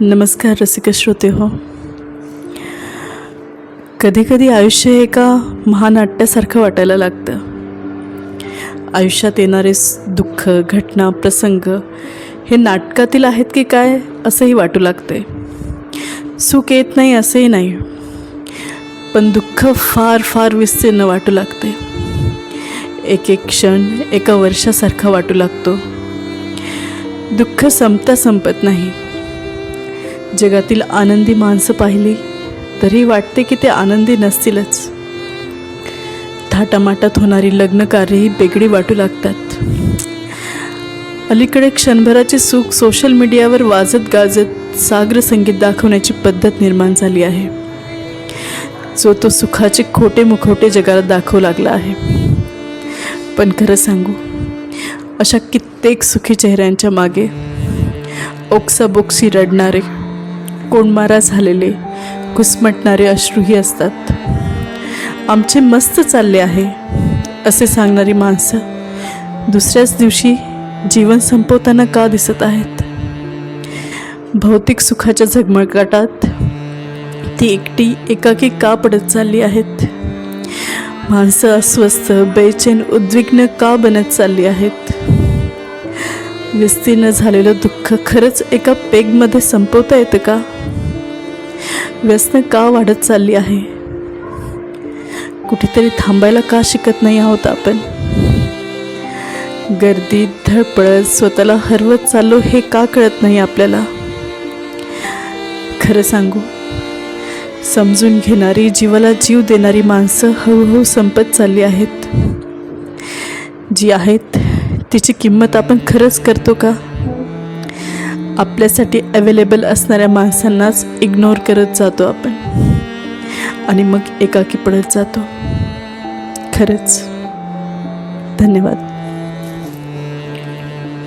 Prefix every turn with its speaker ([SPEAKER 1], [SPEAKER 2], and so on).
[SPEAKER 1] नमस्कार रसिक श्रोते हो. कधी कधी आयुष्य हे एका महानाट्यासारखं वाटायला लागतं. आयुष्यात येणारे दुःख घटना प्रसंग हे नाटकातील आहेत की काय असंही वाटू लागते सुख येत नाही असंही नाही पण दुःख फार फार विस्तीर्ण वाटू लागते एक एक क्षण एका वर्षासारखा वाटू लागतो. दुःख संपता संपत नाही जगातील आनंदी माणसं पाहिली तरी वाटते की ते आनंदी नसतीलच. थाटामाटात होणारी लग्नकार्यही बेगडी वाटू लागतात. अलीकडे क्षणभराचे सुख सोशल मीडियावर वाजत गाजत सागर संगीत दाखवण्याची पद्धत निर्माण झाली आहे. जो तो सुखाचे खोटे मुखोटे जगाला दाखवू लागला आहे. पण खरं सांगू अशा कित्येक सुखी चेहऱ्यांच्या मागे ओक्साबोक्सी रडणारे कोंडमारा झालेले घुसमटणारे अश्रूही असतात. आमचे मस्त चालले आहे असे सांगणारी माणसं दुसऱ्याच दिवशी जीवन संपवताना का दिसत आहेत? भौतिक सुखाच्या झगमगाटात ती एकटी एकाकी का पडत चालली आहेत? माणसं अस्वस्थ बेचैन उद्विग्न का बनत चालली आहेत? विस्तीर्ण झालेलं दुःख खरंच एका पेगमध्ये संपवता येतं का? व्यसन का वाढत चालली आहे? कुठेतरी थांबायला का शिकत नाही आहोत आपण? गर्दीत धडपडत स्वतःला हरवत चाललो हे का कळत नाही आपल्याला? खरं सांगू समजून घेणारी जीवाला जीव देणारी माणसं हळूहळू संपत चालली आहेत. जी आहेत तिची किंमत आपण खरंच करतो का? आपल्यासाठी अवेलेबल असणाऱ्या माणसांनाच इग्नोर करत जातो आपण. आणि मग एकाकी पडत जातो. खरंच. धन्यवाद.